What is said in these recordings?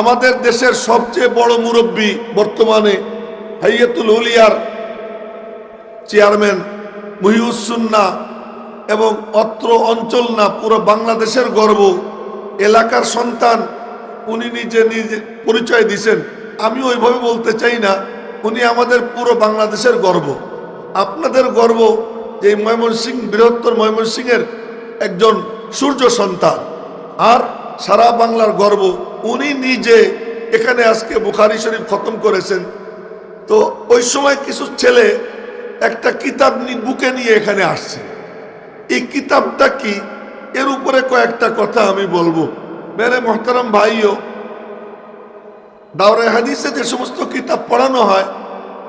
আমাদের দেশের সবচেয়ে বড় মুরব্বী বর্তমানে হাইয়াতুল উলিয়ার চেয়ারম্যান মহিউসুন্না এবং অত্র অঞ্চল না, পুরো বাংলাদেশের গর্ব। এলাকার সন্তান, উনি নিজে নিজে পরিচয় দিছেন। আমি ওইভাবে বলতে চাই না, উনি আমাদের পুরো বাংলাদেশের গর্ব। আপনাদের গর্ব যে ময়মনসিংহ বৃহত্তর ময়মনসিংহের একজন সূর্য সন্তান। আর সারা বাংলার গর্ব উনি নিজে এখানে আজকে বুখারি শরীফ খতম করেছেন। তো ওই সময় কিছু ছেলে একটা কিতাব বুকে নিয়ে এখানে আসছে। এই কিতাবটা কি? এর উপরে কয়েকটা কথা আমি বলব। মেরে মোহতারাম ভাইও, দাওরে হাদিসে যে সমস্ত কিতাব পড়ানো হয়,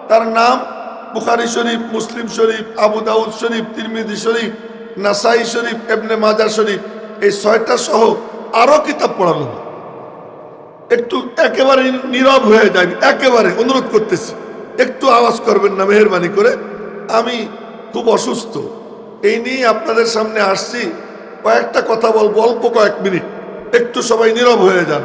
তার নাম বুখারি শরীফ, মুসলিম শরীফ, আবু দাউদ শরীফ তিরমিদি শরীফ, নাসাই শরীফ এবনে মাজা শরীফ, এই ছয়টা সহ আরও কিতাব পড়ানো হয়। একটু একেবারে নীরব হয়ে যাবে একেবারে অনুরোধ করতেছি। একটু আওয়াজ করবেন না মেহরবানি করে। আমি খুব অসুস্থ। এই নিয়ে আপনাদের সামনে আসছি। কয়েকটা কথা বলব অল্প কয়েক মিনিট। একটু সবাই নীরব হয়ে যান।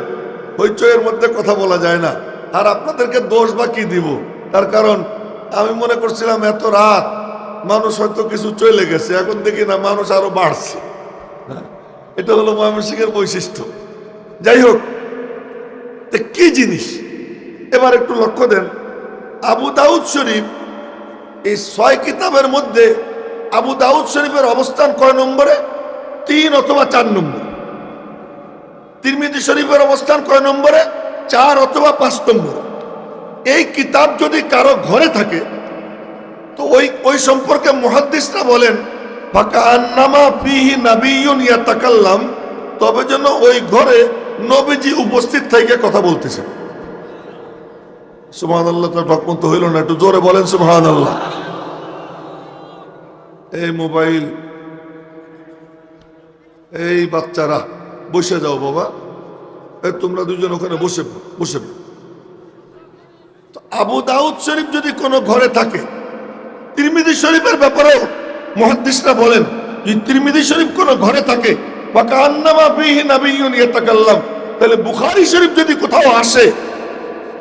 হইচয়ের মধ্যে কথা বলা যায় না। আর আপনাদেরকে দোষ বা কি দিব? তার কারণ আমি মনে করছিলাম এত রাত মানুষ হয়তো কিছু চলে গেছে। এখন দেখি না মানুষ আরও বাড়ছে। হ্যাঁ, এটা হলো ময়মনসিংহের বৈশিষ্ট্য। যাই হোক কি জিনিস? এবার একটু লক্ষ্য দেন। আবু দাউদ শরীফ এই ছয় কিতাবের মধ্যে আবু দাউদ শরীফের অবস্থান কয় নম্বরে? তিন অথবা চার নম্বর। তিরমিদি শরীফের অবস্থান কয় নম্বরে? চার অথবা পাঁচ নম্বর। এই কিতাব যদি কারও ঘরে থাকে, তো ওই ওই সম্পর্কে মুহাদ্দিসরা বলেন ফাঁকা আন্নামা ফিহি নাবিয়ুন ইয়াতাকাল্লাম তবে যেন ওই ঘরে নবীজি উপস্থিত থেকে কথা বলতেছেন। সুবহান আল্লাহ তার ভকমন্ত হইল না, একটু জোরে বলেন সুবহান আল্লাহ এই মোবাইল, এই বাচ্চারা, বসে যাও বাবা। এই তোমরা দুজন ওখানে বসে বসে। আবু দাউদ শরীফ যদি কোনো ঘরে থাকে তিরমিদি শরীফের ব্যাপারেও মহাদ্দিসরা বলেন, যে তিরমিদি শরীফ কোনো ঘরে থাকে বা কান্নামা বিহি নাবিয়ুন ইয়াতাকাল্লাম। তাহলে বুখারি শরীফ যদি কোথাও আসে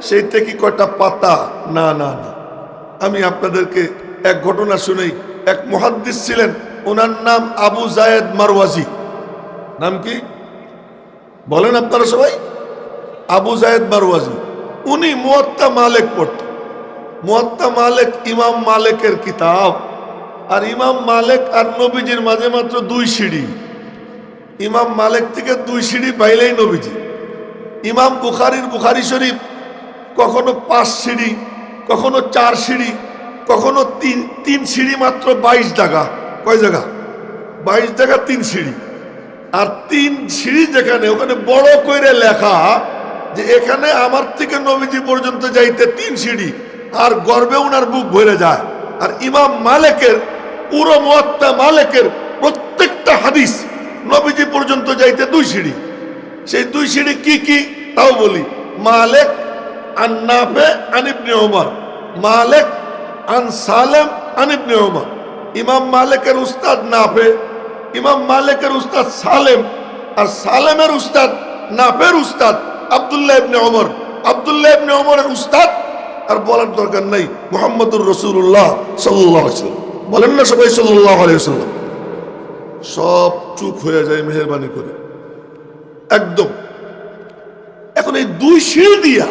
সেইটা কি কয়টা পাতা? না না না। আমি আপনাদেরকে এক ঘটনা শুনেই এক মহাদ্দিস ছিলেন, ওনার নাম আবু জায়েদ মারওয়াজি। নাম কি? বলেন আপনারা সবাই। আবু জায়েদ মারওয়াজি। উনি মুয়াত্তা মালেক পড়তেন। মুয়াত্তা মালেক ইমাম মালেকের কিতাব, আর ইমাম মালেক আর নবীজির মাঝে মাত্র দুই সিঁড়ি। ইমাম মালেক থেকে দুই সিঁড়ি পাইলেই নবীজি। ইমাম বুখারির বুখারি শরীফ, কখনো পাঁচ সিঁড়ি, কখনো চার সিঁড়ি, কখনো তিন তিন সিঁড়ি মাত্র বাইশ জায়গা কয় জায়গা বাইশ জায়গা তিন সিঁড়ি। আর তিন সিঁড়ি যেখানে, ওখানে বড় করে লেখা যে এখানে আমার থেকে নবীজি পর্যন্ত যাইতে তিন সিঁড়ি, আর গর্বে ওনার বুক ভরে যায়। আর ইমাম মালেকের, পুরো মোয়াত্তা মালেকের প্রত্যেকটা হাদিস নবীজি পর্যন্ত যাইতে দুই সিঁড়ি। সেই দুই সিঁড়ি কি কি? তাও বলি। মালেক আন নাফে আন ওমর মালেক আন সালেম আন ইবনে ওমর ইমাম মালিকের উস্তাদ নাফে, ইমাম মালিকের উস্তাদ সালেম আর সালেমের উস্তাদ নাফের উস্তাদ আব্দুল্লাহ ইবনে ওমর আব্দুল্লাহ ইবনে ওমরের উস্তাদ আর বলার দরকার নাই। মোহাম্মদুর রসুল্লাহ সাল্লাহ বলেন না সবাই সাল্লাহ আলাইসাল্লাম সব চুপ হয়ে যায়, মেহরবানি করে। একদম। এখন এই দুই সিঁড়ি দিয়া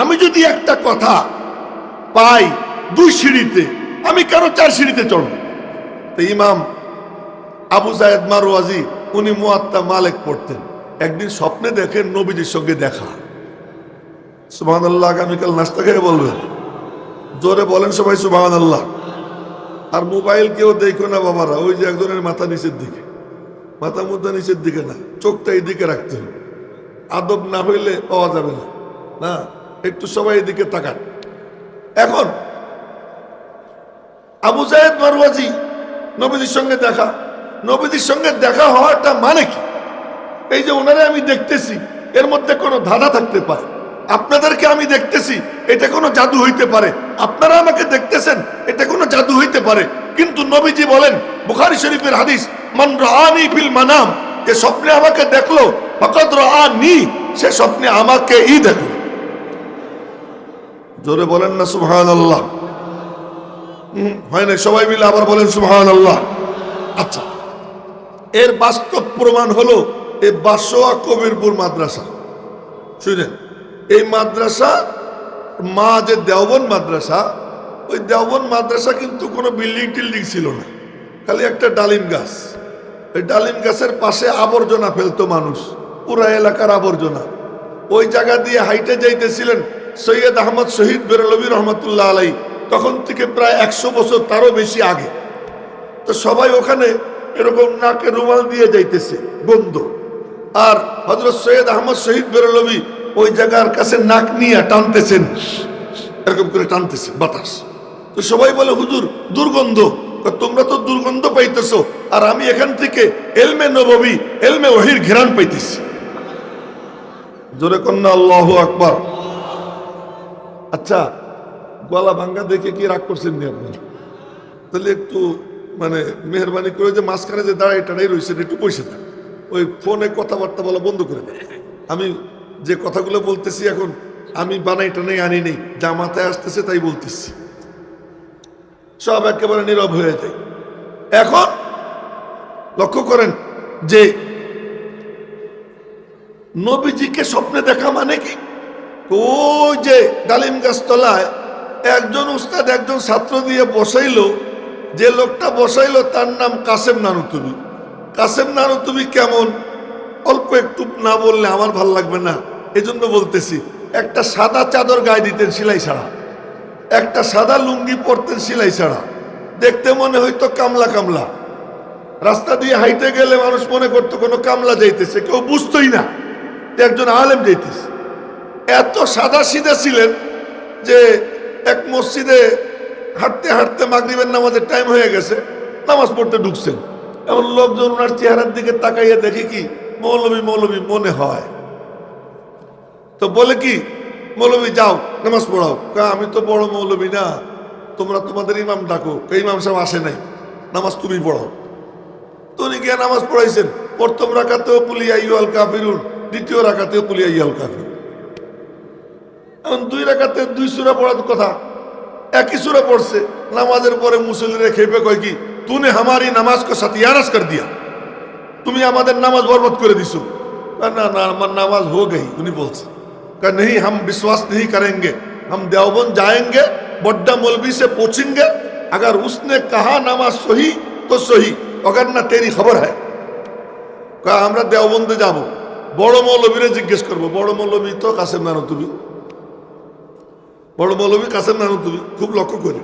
আমি যদি একটা কথা পাই দুই সিঁড়িতে, আমি কেন চার সিঁড়িতে চড়ব? তো ইমাম আবু জায়দ মারওয়াজি, উনি মুয়াত্তা মালেক পড়তেন। একদিন স্বপ্নে দেখেন নবীজির সঙ্গে দেখা। সুবাহান আল্লাহ আগামীকাল নাস্তা খেয়ে বলবেন। জোরে বলেন সবাই সুবাহান আল্লাহ আর মোবাইল কেউ দেখো না বাবারা, ওই যে একজনের মাথা নিচের দিকে। মাথা মুদ্রা নিচের দিকে না, চোখটা এই দিকে রাখতে হবে। আদব না হইলে পাওয়া যাবে না। না, একটু সবাই এদিকে তাকান। এখন, আবু জায়েদ মারওয়াজি নবীদের সঙ্গে দেখা। নবীদের সঙ্গে দেখা হওয়াটা মানে কি? এই যে ওনারে আমি দেখতেছি, এর মধ্যে কোনো ধাঁধা থাকতে পারে। আপনাদেরকে আমি দেখতেছি, এটা কোনো জাদু হইতে পারে। আপনারা আমাকে দেখতেছেন, এটা কোনো জাদু হইতে পারে। কিন্তু নবীজি বলেন, বুখারি শরীফের হাদিস মান রাআনি ফিল মানাম যে স্বপ্নে আমাকে দেখল ফকত নি সে স্বপ্নে আমাকে ই দেখো জোরে বলেন না সুবহান আল্লাহ হয় না সবাই মিলে আবার বলেন সুবহান আল্লাহ আচ্ছা এর বাস্তব প্রমাণ হলো এই বাসোয়া কবিরপুর মাদ্রাসা। শুনেন, এই মাদ্রাসা, মা যে দেওবন মাদ্রাসা, ওই দেওবন মাদ্রাসা কিন্তু কোনো বিল্ডিং টিল্ডিং ছিল না। খালি একটা ডালিম গাছ। ডালিম গাছের পাশে আবর্জনা ফেলতো মানুষ, পুরা এলাকার আবর্জনা। ওই জায়গা দিয়ে হাইটে যাইতেছিলেন সৈয়দ আহমদ শহীদ বেরলবী রহমতুল্লাহ আলাই, তখন থেকে প্রায় একশো বছর তারও বেশি আগে। তো সবাই ওখানে এরকম নাকে রুমাল দিয়ে যাইতেছে, বন্ধ। আর হজরত সৈয়দ আহমদ শহীদ বেরলবী ওই জায়গার কাছে নাক নিয়ে টানতেছেন, এরকম করে টানতেছে বাতাস। তো সবাই বলে, হুজুর, দুর্গন্ধ। তোমরা তো দুর্গন্ধ পাইতেছো। আর আমি এখান থেকে এলমে নববী, এলমে ওহির ঘেরান পাইতেছি। জোরে কন্যা, আল্লাহ আকবর। আচ্ছা গলা ভাঙ্গা দেখে কি রাগ করছেন নি আপনি? তাহলে একটু মানে মেহরবানি করে যে মাঝখানে যে দাঁড়াই টাড়াই রয়েছেন, একটু বসে থাক। ওই ফোনে কথাবার্তা বলা বন্ধ করে দেন। আমি যে কথাগুলো বলতেছি এখন, আমি বানাই টানাই আনি নেই। যা মাথায় আসতেছে তাই বলতেছি। সব একেবারে নীরব হয়ে যায়। এখন লক্ষ্য করেন যে নবীজিকে স্বপ্নে দেখা মানে কি? ওই যে ডালিম গাছতলায় একজন উস্তাদ, একজন ছাত্র দিয়ে বসাইলো, যে লোকটা বসাইলো তার নাম কাসেম নানুতুবি। কাসেম নানুতুবি কেমন? অল্প একটু না বললে আমার ভালো লাগবে না, এজন্য বলতেছি, একটা সাদা চাদর গায়ে দিতেন সিলাই ছাড়া। একটা সাদা লুঙ্গি পরতেন সিলাই ছাড়া। দেখতে মনে হইতো কামলা কামলা। রাস্তা দিয়ে হাইটে গেলে মানুষ মনে করতো কোনো কামলা যাইতেছে, কেউ বুঝতোই না একজন আলেম যাইতেছে। এত সাদা সিধা ছিলেন যে এক মসজিদে হাঁটতে হাঁটতে মাগরিবের নামাজের টাইম হয়ে গেছে, নামাজ পড়তে ঢুকছেন। এমন লোকজন ওনার চেহারার দিকে তাকাইয়া দেখে কি মৌলবী মৌলবী মনে হয়। তো বলে কি মৌলবী, যাও, নামাজ পড়াও। আমি তো বড় মৌলবী না। তোমরা তোমাদের ইমাম ডাকো। ইমাম সাহেব আসে নাই। নামাজ তুমি পড়াও। তো উনি গিয়ে নামাজ পড়াইছেন। প্রথম রাখাতেও পুলিয়া ইয়াল কাফিরুন, দ্বিতীয় রাখাতেও পুলিয়া ইয়াল কাফির এখন দুই রাখাতে দুই সুরা পড়ার কথা। একই সুরা পড়ছে। নামাজের পরে মুসলিরে খেপে কয় কি, তুনে আমারই নামাজকে সাথিয়ারাস কর দিয়া। তুমি আমাদের নামাজ বরবাদ করে দিছো। না না, আমার নামাজ হো গেই উনি বলছে। कहा नहीं हम विश्वास नहीं करेंगे हम देवबंद जाएंगे बड्डा मौलवी से पूछेंगे अगर उसने कहा नमाज सही तो सही अगर ना तेरी खबर है কয়, আমরা দেওবন্দে যাব বড় মৌলবীরে জিজ্ঞেস করবো বড় মৌলবী তো কাসেম নানো তুমি বড় মৌলবী কাসেম নানো তুমি খুব লক্ষ্য করে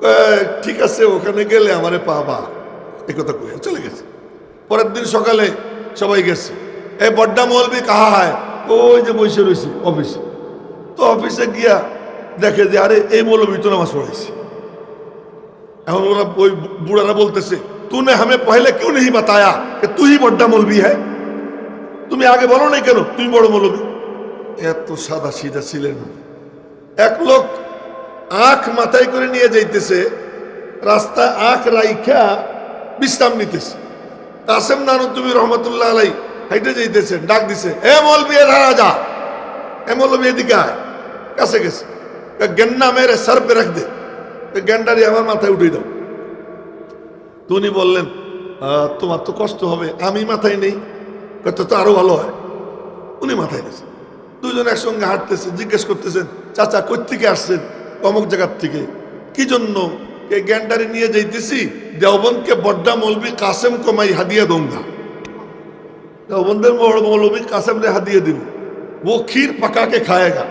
কয়, ঠিক আছে ওখানে গেলে আমারে পাবা এ কথা কয়ে চলে গেছে পরের দিন সকালে সবাই গেছে এ বড্ডা মৌলবী কাহা হয় ওই যে বসে রয়েছে অফিসে তো অফিসে গিয়া দেখে যে, আরে, এই মৌলবী তো নামাজ পড়াইছে। এখন ওরা ওই বুড়ারা বলতেছে, তুনে হামে পহলে কেউ নেই বাতায়া তুই বড্ডা মৌলবি হ্যাঁ তুমি আগে বলো নাই কেন তুমি বড় মৌলবি? এত সাদা সিধা ছিলেন। এক লোক আখ মাথায় করে নিয়ে যাইতেছে, রাস্তায় আখ রাইখা বিশ্রাম নিতেছে। কাসেম নানু তুমি রহমতুল্লাহ আলাই হাইটে যাইতেছেন, ডাক দিছে, এ মৌলবী রাজা! এ মৌলবী এদিকে আয়, কাছে গেছে। গেন্না মেরে সর পে রাখ দে। গেন্ডারি আমার মাথায় উঠে দাও। তো উনি বললেন তোমার তো কষ্ট হবে, আমি মাথায় নেই। তো আরও ভালো হয়। উনি মাথায় নিয়েছেন দুজন একসঙ্গে হাঁটতেছে, জিজ্ঞেস করতেছেন, চাচা থেকে আসছেন? অমুক জায়গার থেকে। কি জন্য? এই গ্যান্ডারি নিয়ে যাইতেছি দেওবনকে বড্ডা মলবি কাসেম কমাই হাদিয়া দোঙ্গা। দেওবন্দের বড় মৌলবী কাসেম রে হাদিয়ে দিব ও ক্ষীর পাকাকে খায়েগা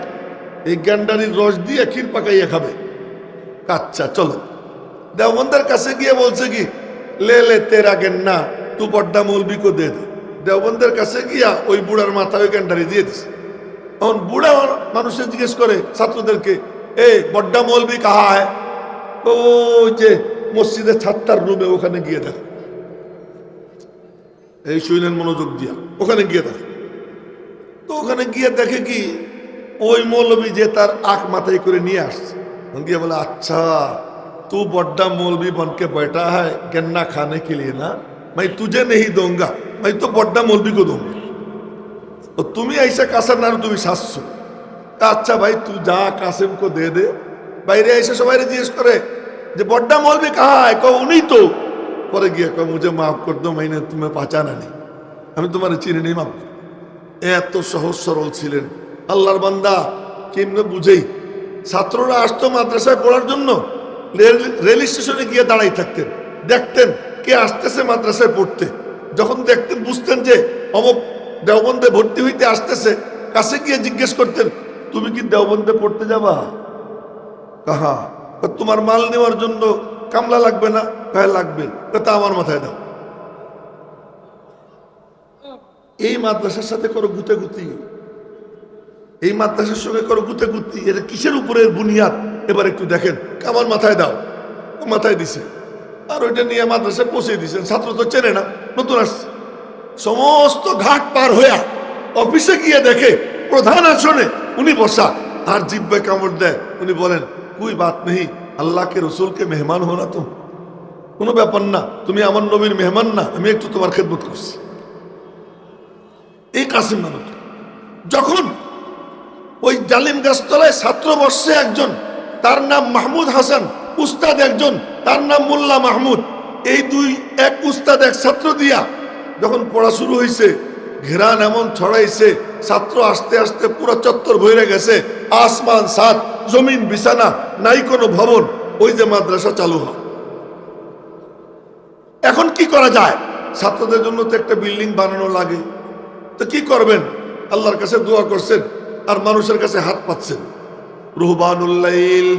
এই গ্যান্ডারির রস দিয়ে ক্ষীর পাকাইয়া খাবে আচ্ছা চলো দেওবন্দের কাছে গিয়ে বলছে কি লে লে তেরা গেন্না তু বড্ডা মৌলবি কো দে দে দেওবন্দের কাছে গিয়া ওই বুড়ার মাথায় ওই গ্যান্ডারি দিয়ে দিছে এখন বুড়া মানুষের জিজ্ঞেস করে ছাত্রদেরকে এ বড্ডা মৌলবি কাহা হয় ও যে মসজিদের ছাত্তার রুমে ওখানে গিয়ে দেখো এই শুইলেন মনোযোগ দিয়া ওখানে গিয়ে দেখো তো ওখানে গিয়ে দেখে কি ওই মৌলবী যে তার আখ মাথায় করে নিয়ে আসছে তখন গিয়ে বলে अच्छा तू बड्डा मौलवी बन के बैठा है गन्ना खाने के लिए ना मैं तुझे नहीं दूंगा मैं तो बड्डा मौलवी को दूंगा ও তুমি আইসা কাসার না তুমি শাসছো আচ্ছা ভাই তুই যা কাসেম কো দে দে বাইরে এসে সবাই জিজ্ঞেস করে যে বড্ডা মলবি কাহায় কো উনি তো পরে গিয়ে কো মুঝে মাফ কর দো মাইনে তুমি পাচানা নেই। আমি তোমার চিনি নেই মাফ। এত সহজ সরল ছিলেন। আল্লাহর বান্দা কেমনে বুঝেই ছাত্ররা আসতো মাদ্রাসায় পড়ার জন্য রেল স্টেশনে গিয়ে দাঁড়াই থাকতেন দেখতেন কে আসতেছে মাদ্রাসায় পড়তে। যখন দেখতেন বুঝতেন যে অমুক দেওবন্দে ভর্তি হইতে আসতেছে কাছে গিয়ে জিজ্ঞেস করতেন তুমি কি দেওবন্দে পড়তে যাবা? কাহা কয়, তোমার মাল নেওয়ার জন্য কামলা লাগবে না। কাহে লাগবে। তা আমার মাথায় দাও। এই মাদ্রাসার সাথে করো গুতে গুতি এই মাদ্রাসার সঙ্গে করো গুতে গুতি এটা কিসের উপরে বুনিয়াদ? এবার একটু দেখেন। আমার মাথায় দাও। মাথায় দিছে। আর ওইটা নিয়ে মাদ্রাসায় পৌঁছে দিছেন ছাত্র তো চেনে না, নতুন আসছে। সমস্ত ঘাট পার হইয়া অফিসে গিয়ে দেখে প্রধান আসনে উনি বসা। আর জিব্বে কামড় দেয়। উনি বলেন, কুই বাত নেই? আল্লাহকে, রসুলকে মেহমান হো না তো। কোনো ব্যাপার না, তুমি আমার নবীর মেহমান না, আমি একটু তোমার খেদমত করছি। এই কাসিম নামক যখন ওই জালিম গাছতলায় ছাত্র বর্ষে একজন, তার নাম মাহমুদ হাসান, উস্তাদ একজন, তার নাম মোল্লা মাহমুদ, এই দুই এক উস্তাদ এক ছাত্র দিয়া যখন পড়া শুরু হয়েছে ঘেরান এমন ছড়াইছে, ছাত্র আস্তে আস্তে পুরো চত্বর ভরে গেছে, আসমান সাত জমিন, বিছানা, নাই কোনো ভবন, ওই যে মাদ্রাসা চালু হয়। এখন কি করা যায়? ছাত্রদের জন্য তো একটা বিল্ডিং বানানো লাগে। তো কি করবেন? আল্লাহর কাছে দোয়া করছেন আর মানুষের কাছে হাত পাচ্ছেন রুহবানুল্লাইল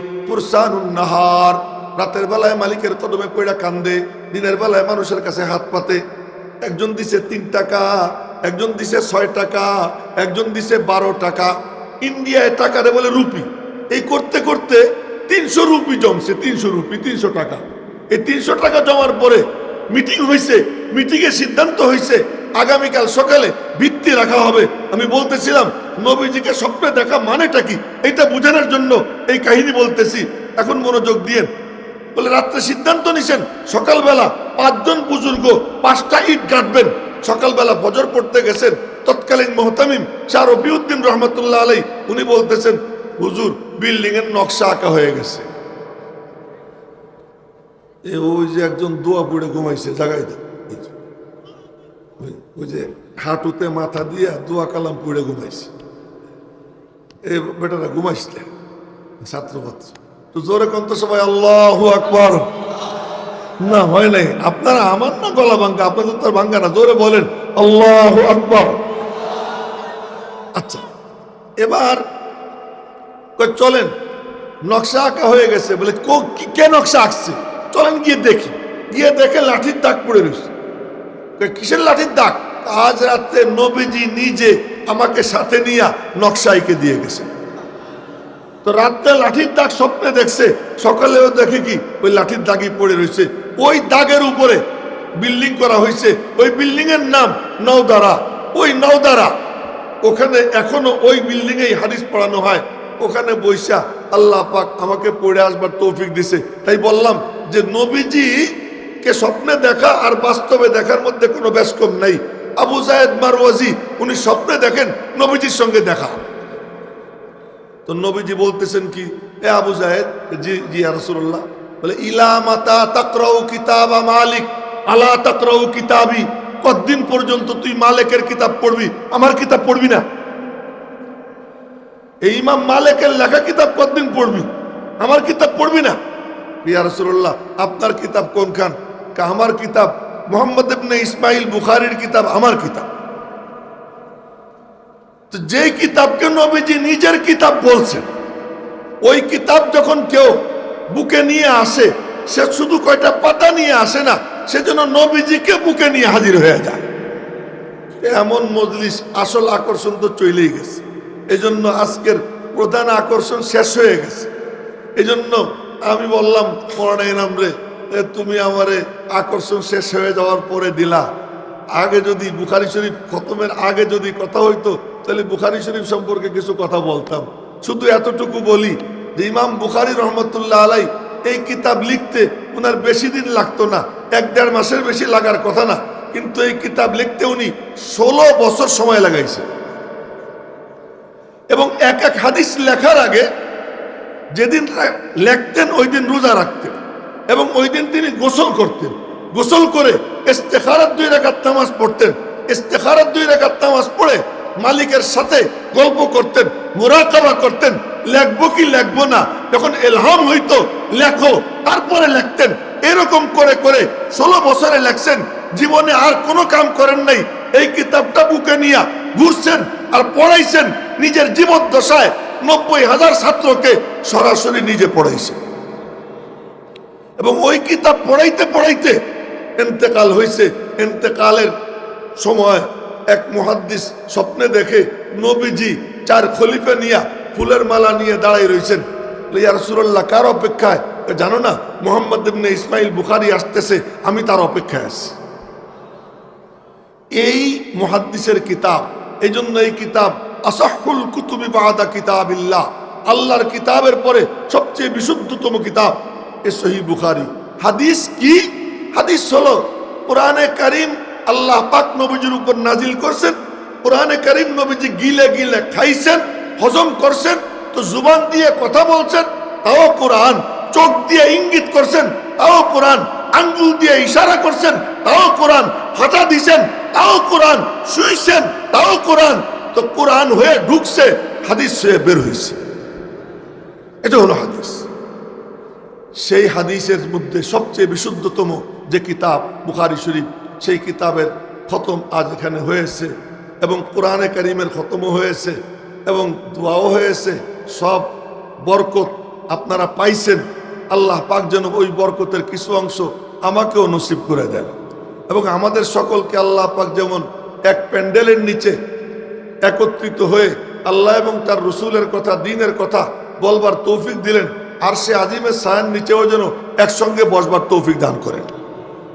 নাহার। রাতের বেলায় মালিকের কদমে পয়ড়া কান্দে, দিনের বেলায় মানুষের কাছে হাত পাতে। একজন দিছে তিন টাকা, একজন দিছে ছয় টাকা, একজন দিছে বারো টাকা। ইন্ডিয়ায় টাকা বলে রুপি। এই করতে করতে তিনশো রুপি জমছে, তিনশো রুপি, তিনশো টাকা। এই তিনশো টাকা জমার পরে মিটিং হয়েছে মিটিংয়ে সিদ্ধান্ত হয়েছে আগামীকাল সকালে ভিত্তি রাখা হবে। আমি বলতেছিলাম, নবীজিকে স্বপ্নে দেখা মানেটা কি? এটা বোঝানোর জন্য এই কাহিনী বলতেছি। এখন মনোযোগ দিয়ে। বলে, রাত্রে সিদ্ধান্ত নিছেন, সকালবেলা পাঁচজন বুজুর্গ পাঁচটা ইট গাঁটবেন। সকালবেলা বজর পড়তে গেছেন। তৎকালীন মোহতামিম শাহ রফিউদ্দিন রহমতুল্লাহ আলাই উনি বলতেছেন, হুজুর বিল্ডিং এর নকশা আঁকা হয়ে গেছে। এ ওই যে একজন দোয়া পড়ে ঘুমাইছে জাগাই দে। এই যে। ওই- যে হাঁটুতে মাথা দিয়ে দোয়া কালাম পড়ে ঘুমাইছে। এ বেটারা ঘুমাইছিলে ছাত্র তো জোরে কন্ত সবাই, আল্লাহ আকবর। না, হয় নাই। আপনারা আমার না গলা ভাঙ্গা? আপনাদের তো ভাঙ্গা না। জোরে বলেন, আল্লাহ আকবর। আচ্ছা এবার চলেন, নকশা আঁকা হয়ে গেছে। বলে কে নকশা আঁকছে? চলেন গিয়ে দেখি। গিয়ে দেখে লাঠির দাগ পড়ে রয়েছে। কিসের লাঠির দাগ? আজ রাতে নবীজি নিজে আমাকে সাথে নিয়ে নকশা এঁকে দিয়ে গেছে তো রাত্রে লাঠির দাগ স্বপ্নে দেখছে, সকালেও দেখে কি ওই লাঠির দাগই পড়ে রয়েছে। ওই দাগের উপরে বিল্ডিং করা হয়েছে। ওই বিল্ডিং এর নাম নওদারা। ওই নওদারা। ওখানে এখনও ওই বিল্ডিং এই হাদিস পড়ানো হয়। ওখানে বৈশা আল্লাহ পাক আমাকে পড়ে আসবার তৌফিক দিছে। তাই বললাম যে নবীজি কে স্বপ্নে দেখা আর বাস্তবে দেখার মধ্যে কোনো ব্যস্কম নাই। আবু জায়েদ মারওয়াজি, উনি স্বপ্নে দেখেন নবীজির সঙ্গে দেখা। তো নবীজি বলতেছেন কি, এ আবু জাহেদ জি জি রসুল্লাহ বলে, ইলা মাতা তাকরাউ কিতাবা মালিক, আলা তাকরাউ কিতাবি। কতদিন পর্যন্ত তুই মালিকের কিতাব পড়বি? আমার কিতাব পড়বি না। এই ইমাম মালিকের লেখা কিতাব কতদিন পড়বি? আমার কিতাব পড়বি না। ইয়া রসুল্লাহ আপনার কিতাব কোনখান? কা আমার কিতাব? মোহাম্মদ ইবনে ইসমাইল বুখারির কিতাব, আমার কিতাব। তো যে কিতাবকে নবীজি নিজের কিতাব বলছেন, ওই কিতাব যখন কেউ বুকে নিয়ে আসে, সে শুধু কয়টা পাতা নিয়ে আসে না সেজন্য নবীজিকে বুকে নিয়ে হাজির হয়ে যায়। এমন মজলিস আসল আকর্ষণ তো চলেই গেছে। এজন্য আজকের প্রধান আকর্ষণ শেষ হয়ে গেছে। এজন্য আমি বললাম মরানা ইনাম রে তুমি আমারে আকর্ষণ শেষ হয়ে যাওয়ার পরে দিলা। আগে যদি বুখারি শরীফ খতমের আগে যদি কথা হইতো, তাহলে বুখারি শরীফ সম্পর্কে কিছু কথা বলতাম। শুধু এতটুকু বলি যে ইমাম বুখারি রহমতুল্লাহ আলাই এই কিতাব লিখতে ওনার বেশি দিন লাগতো না, এক দেড় মাসের বেশি লাগার কথা না, কিন্তু এই কিতাব লিখতে উনি ষোলো বছর সময় লাগাইছে। এবং এক এক হাদিস লেখার আগে যেদিন লেখতেন ওই দিন রোজা রাখতেন। এবং ওই দিন তিনি গোসল করতেন। গোসল করে ইস্তেখারাত দুই রেখাত নামাজ পড়তেন। ইস্তেখারাত দুই রেখাত নামাজ পড়ে মালিকের সাথে গল্প করতেন, মোরাকাবা করতেন, লেখবো কি লেখবো না। যখন এলহাম হইতো, লেখো, তারপরে লেখতেন। এরকম করে করে ষোলো বছরে লেখছেন, জীবনে আর কোনো কাম করেন নাই। এই কিতাবটা বুকে নিয়ে ঘুরছেন আর পড়াইছেন, নিজের জীবদ্দশায়। নব্বই হাজার ছাত্রকে সরাসরি নিজে পড়াইছে। এবং ওই কিতাব পড়াইতে পড়াইতে এন্তেকাল হয়েছে এন্তেকালের সময় এক মুহাদ্দিস স্বপ্নে দেখে নবীজি চার খলিফা নিয়া ফুলের মালা নিয়ে দাঁড়াই রয়েছেন ইয়া রাসূলুল্লাহ, কার অপেক্ষায়? জানো না, মোহাম্মদ ইসমাইল বুখারি আসতেছে, আমি তার অপেক্ষায় আছি। এই মুহাদ্দিসের কিতাব, এই জন্য এই কিতাব আসাহুল কুতুবি বাদা কিতাবিল্লাহ। আল্লাহর কিতাবের পরে সবচেয়ে বিশুদ্ধতম কিতাব এ সহি বুখারি। হাদিস কি? হাদিস হলো, কোরআনে কারিম আল্লাহ পাক নবীজির উপর নাজিল করছেন, কোরআনে কারিম নবীজি গিলে গিলে খাইছেন, হজম করছেন, তো জুবান দিয়ে কথা বলছেন, তাও কোরআন, চোখ দিয়ে ইঙ্গিত করছেন, তাও কোরআন, আঙ্গুল দিয়ে ইশারা করছেন, তাও কোরআন হাতা দিছেন, তাও কোরআন, শুইছেন, তাও কোরআন তো কোরআন হয়ে ঢুকছে, হাদিস হয়ে বের হয়েছে এটা হলো হাদিস। সেই হাদিসের মধ্যে সবচেয়ে বিশুদ্ধতম যে কিতাব বুখারি শরীফ, সেই কিতাবের খতম আজ এখানে হয়েছে এবং কোরআনে করিমের খতমও হয়েছে এবং দোয়াও হয়েছে। সব বরকত আপনারা পাইছেন। আল্লাহ পাক যেন ওই বরকতের কিছু অংশ আমাকেও নসিব করে দেন। এবং আমাদের সকলকে আল্লাহ পাক যেমন এক প্যান্ডেলের নিচে একত্রিত হয়ে আল্লাহ এবং তার রসুলের কথা, দিনের কথা বলবার তৌফিক দিলেন। আর সে আজিমের সায়ান নিচেও যেন একসঙ্গে বসবার তৌফিক দান করেন।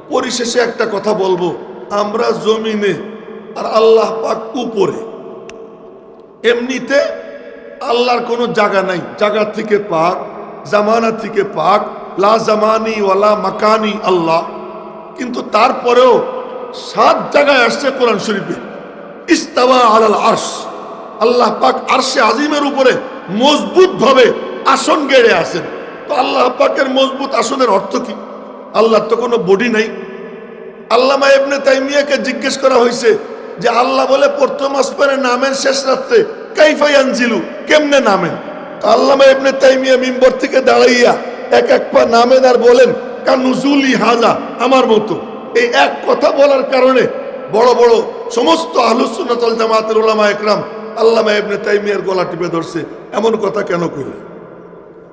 পরিশেষে একটা কথা বলব, আমরা জমিনে আর আল্লাহ পাক উপরে। এমনিতে আল্লাহর কোনো জায়গা নাই, জায়গা থেকে পাক, জামানা থেকে পাক, লা জামানি ওয়ালা মাকানি আল্লাহ। কিন্তু তারপরেও সাত জায়গায় আসছে কোরআন শরীফে। ইস্তাওয়া আলাল আরশ। আল্লাহ পাক আরশে আজিমের উপরে মজবুত ভাবে আসন গেড়ে আসেন তো আল্লাহ পাকের মজবুত আসনের অর্থ কি? আল্লাহর তো কোনো বডি নাই। আল্লামা ইবনে তাইমিয়াকে জিজ্ঞেস করা হয়েছে যে আল্লাহ বলে, প্রথম আসমানে নামেন, শেষ রাত্রে কাইফাই আনজিলু কেমনে নামেন? আল্লামা ইবনে তাইমিয়া মিম্বর থেকে দাঁড়াইয়া এক এক পা নামেন আর বলেন, কানুজুলি হাজা, আমার মতো। এই এক কথা বলার কারণে বড় বড় সমস্ত আহলুসুন্নাতল জামাতের ওলামা একরাম আল্লামা ইবনে তাইমিয়ার গলা টিপে ধরছে, এমন কথা কেন কইলেন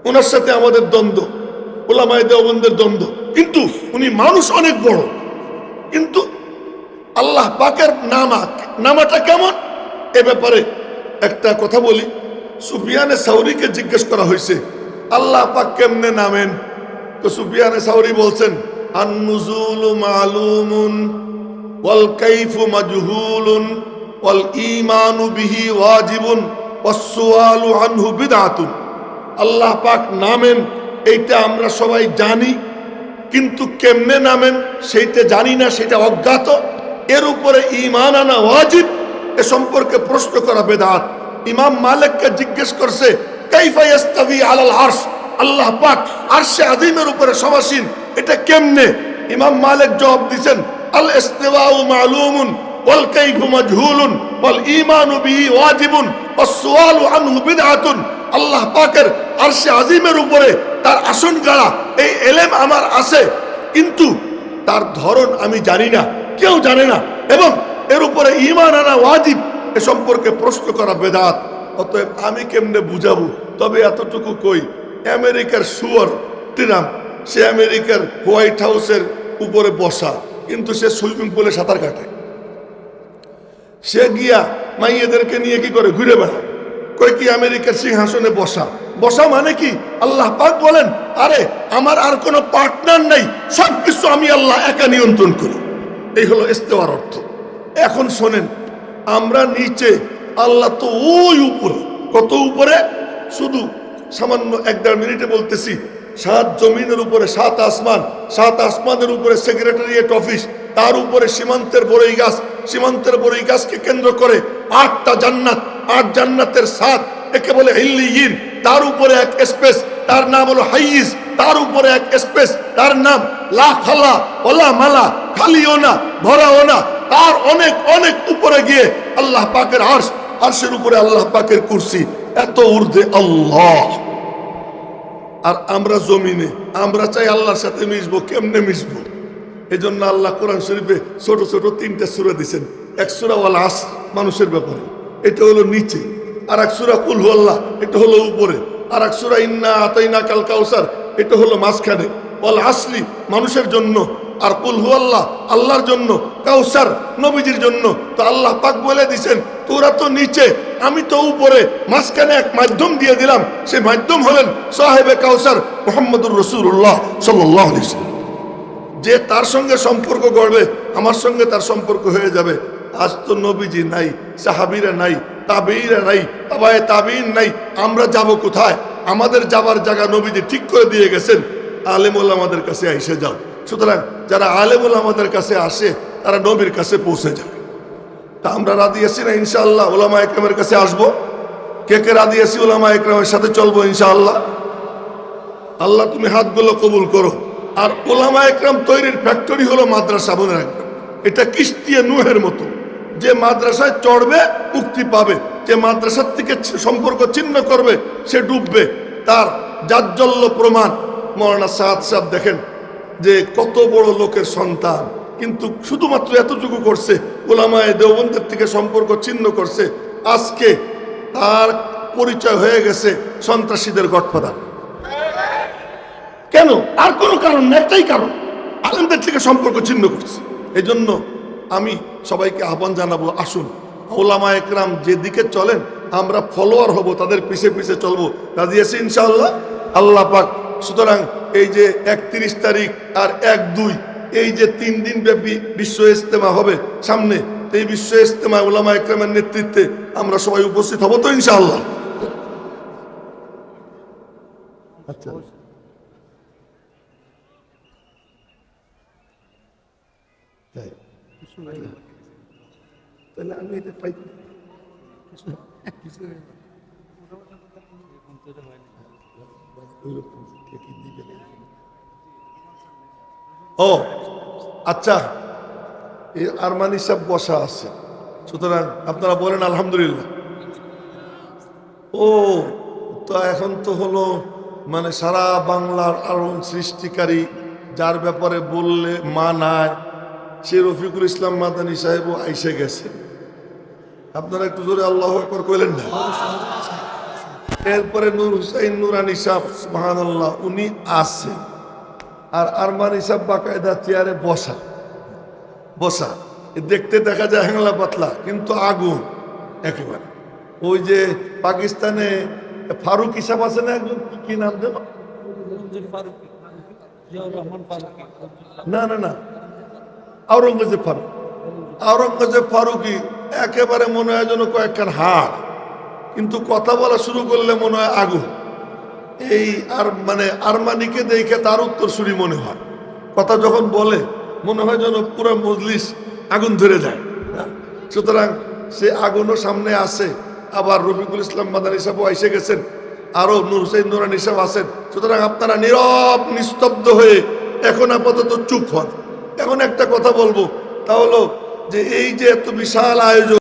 ওনার সাথে আমাদের দ্বন্দ্ব ওলামায় দেওবন্দের দ্বন্দ্ব। কিন্তু উনি মানুষ অনেক বড়। কিন্তু আল্লাহ পাকের নামা, নামাটা কেমন? এ ব্যাপারে একটা কথা বলি। সুফিয়ানে সাউরিকে জিজ্ঞেস করা হয়েছে, আল্লাহ পাক কেমনে নামেন? তো সুফিয়ানে সাউরি বলছেন, আন্নুজুল মালুমুন ওয়াল কাইফু মাজহুলুন, ওয়াল ঈমানু বিহি ওয়াজিবুন, ওয়াস আনহু বিদআতুন। আল্লাহ পাক নামেন, এইটা আমরা সবাই জানি, কিন্তু কেমনে নামেন সেইটা জানি না, সেটা অজ্ঞাত। এর উপরে ইমান আনা ওয়াজিব, এ সম্পর্কে প্রশ্ন করা বেদাত। ইমাম মালিককে জিজ্ঞেস করছে, কাইফা ইয়াস্তাবি আলাল আরশ? আল্লাহ পাক আরশে আযীমের উপরে সমাসীন, এটা কেমনে? ইমাম মালিক জবাব দিবেন আল ইস্তিওয়াউ মালুমুন ওয়াল কাইফু মাজহুলুন ওয়াল ঈমানু বিহি ওয়াজিবুন ওয়াস সুআলু আনহু বিদআতুন। আল্লাহ পাকের আরশে আজিমের উপরে তার আসন গাড়া, এই এলেম আমার আছে, কিন্তু তার ধরন আমি জানি না, কেউ জানে না, এবং এর উপরে ইমান আনা ওয়াজিব, এ সম্পর্কে প্রশ্ন করা বেদাত। অতএব আমি কেমনে বুঝাবো? তবে এতটুকু কই, আমেরিকার সুয়ার ট্রাম্প সে আমেরিকার হোয়াইট হাউসের উপরে বসা। কিন্তু সে সুইমিং পুলে সাঁতার কাটে। সে গিয়া মাইয়েদেরকে নিয়ে কি করে? ঘুরে বেড়ায়। কয়, কি আমেরিকার সিংহাসনে বসা? বসা মানে কি? আল্লাহ পাক বলেন, আরে, আমার আর কোনো পার্টনার নাই সব কিছু আমি আল্লাহ একা নিয়ন্ত্রণ করি। এই হলো ইস্তেওয়ার অর্থ। এখন শোনেন, আমরা নিচে, আল্লাহ তো ওই উপরে। কত উপরে? শুধু সামান্য এক দেড় মিনিটে বলতেছি সাত জমিনের উপরে সাত আসমান, সাত আসমানের উপরে সেক্রেটারিয়েট অফিস তার উপরে সীমান্তের বড়ই গাছ, সীমান্তের বড়ই গাছকে কেন্দ্র করে আটটা জান্নাত, আট জান্নাতের সাত, একে বলে হিল্লিগিন, তার উপরে এক স্পেস, তার নাম হলো হাইজ তার উপরে এক স্পেস, তার নাম লা খালা, ওলা মালা, খালিও না, ভরাও না, তার অনেক অনেক উপরে গিয়ে আল্লাহ পাকের আর্শ, আর্শের উপরে আল্লাহ পাকের কুরসি, এত ঊর্ধ্বে আল্লাহ। আর আমরা জমিনে, আমরা চাই আল্লাহর সাথে মিশবো, কেমনে মিশবো? এই জন্য আল্লাহ কোরআন শরীফে ছোট ছোট তিনটা সুরা দিছেন এক সুরা ওয়াল আস, মানুষের ব্যাপারে। এটা হলো নিচে। আর এক সুরা কুল আল্লাহ, এটা হলো উপরে। আর এক সুরা ইন্না আতাইনা কাল কাউসার, এটা হলো মাঝখানে। ওয়াল আসলি, মানুষের জন্য আর কুল হু আল্লাহ, আল্লাহর জন্য, কাউসার নবীজির জন্য। তো আল্লাহ পাক বলে দিছেন, তোরা তো নিচে, আমি তো উপরে, মাঝখানে এক মাধ্যম দিয়ে দিলাম। সেই মাধ্যম হলেন সাহেবে কাউসার মোহাম্মদুর রসুল্লাহ সাল্লাহ যে তার সঙ্গে সম্পর্ক গড়বে, আমার সঙ্গে তার সম্পর্ক হয়ে যাবে। আজ তো নবীজি নাই, সাহাবিরা নাই তাবেইরা নাই, তাবায় তাবিন নাই, আমরা যাব কোথায়? আমাদের যাবার জায়গা নবীজি ঠিক করে দিয়ে গেছেন। আলেমুল আমাদের কাছে এসে যাও। সুতরাং যারা আলেমুল আমাদের কাছে আসে, তারা নবীর কাছে পৌঁছে যাবে তা আমরা রাজি আছি না, ইনশাআল্লাহ? ওলামা একরামের কাছে আসব। কে কে রাজি আছি ওলামা একরামের সাথে চলবো, ইনশাআল্লাহ? আল্লাহ, তুমি হাতগুলো কবুল করো। আর ওলামা একরাম তৈরির ফ্যাক্টরি হলো মাদ্রাসা, মনে রাখবে। এটা কিস্তিয়ে নুহের মতো। যে মাদ্রাসায় চড়বে মুক্তি পাবে। যে মাদ্রাসার থেকে সম্পর্ক ছিন্ন করবে, সে ডুববে। তার জাজ্জল্য প্রমাণ মৌলানা সাদ সাহেব দেখেন। যে কত বড় লোকের সন্তান, কিন্তু শুধুমাত্র এতটুকু করছে, ওলামায় দেওবন্দের থেকে সম্পর্ক ছিন্ন করছে। আজকে তার পরিচয় হয়ে গেছে সন্ত্রাসীদের গঠফাদার কেন? আর কোনো কারণ না, একটাই কারণ, আলেমদের থেকে সম্পর্ক ছিন্ন করছে। এই জন্য আমি সবাইকে আহ্বান জানাব, আসুন ওলামা একরাম যেদিকে চলেন, আমরা ফলোয়ার হব, তাদের পিছে পিছে চলবো। রাজি আছি ইনশাআল্লাহ? আল্লাহ পাক সুতরাং এই যে একত্রিশ তারিখ আর এক দুই, এই যে তিন দিন ব্যাপী বিশ্ব ইজতেমা হবে সামনে এই বিশ্ব ইজতেমা ওলামা একরামের নেতৃত্বে আমরা সবাই উপস্থিত হব তো ইনশাআল্লাহ। আচ্ছা। তাহলে আমি এটা পাই ও আচ্ছা এই আরমানি সব বসা আছে। সুতরাং আপনারা বলেন আলহামদুলিল্লাহ। ও, তো এখন তো হলো মানে সারা বাংলার আরণ সৃষ্টিকারী, যার ব্যাপারে বললে মা নাই সে রফিকুল ইসলাম মাদানী সাহেবও আইসে গেছে। আপনারা একটু জোরে আল্লাহ কইলেন না? এরপরে নূর হুসাইন, নুরানি সাহ সুহান উনি আছে। আর আরমান হিসাব বাকায়দা চেয়ারে বসা। বসা। দেখতে দেখা যায় হ্যাংলা পাতলা, কিন্তু আগুন একেবারে। ওই যে পাকিস্তানে ফারুক হিসাব আছে না একজন? কি- নাম দেব? না না না। আওরঙ্গজেব ফারুক। আওরঙ্গজেব ফারুকি একেবারে মনে হয় যেন কয়েকখান হাড়। কিন্তু কথা বলা শুরু করলে মনে হয় আগুন এই আর মানে আরমানিকে দেখে তার উত্তরসূরি মনে হয়। কথা যখন বলে, মনে হয় যেন পুরো মজলিস আগুন ধরে যায়। হ্যাঁ? সুতরাং সে আগুনও সামনে আসে। আবার রফিকুল ইসলাম মাদানী সাহেবও এসে গেছেন। আরও নুর হুসেন নুরানি হিসাব আছেন। সুতরাং আপনারা নীরব, নিস্তব্ধ হয়ে এখন আপাতত চুপ হন। এখন একটা কথা বলব, তা হলো যে এই যে এত বিশাল আয়োজন